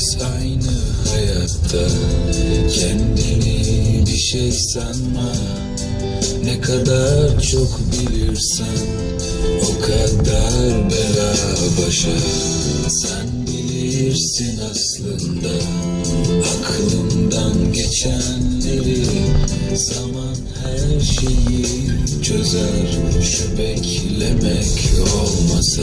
Herkes aynı hayatta. Kendini bir şey sanma. Ne kadar çok bilirsen O kadar bela başa. Sen bilirsin aslında Aklımdan geçenleri. Zaman her şeyi çözer Şu beklemek olmasa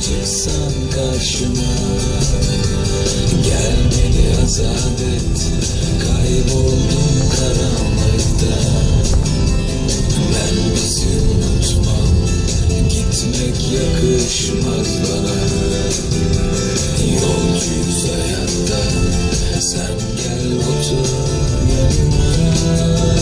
çıksan karşıma. Gel beni azat et Kayboldum karanlıkta. Ben bizi unutmam Gitmek yakışmaz bana. Yolcuyuz hayatta Sen gel otur yanıma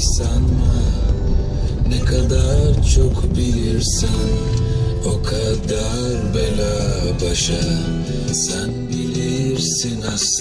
sanma Ne kadar çok bilirsen O kadar bela başa. Sen bilirsin aslında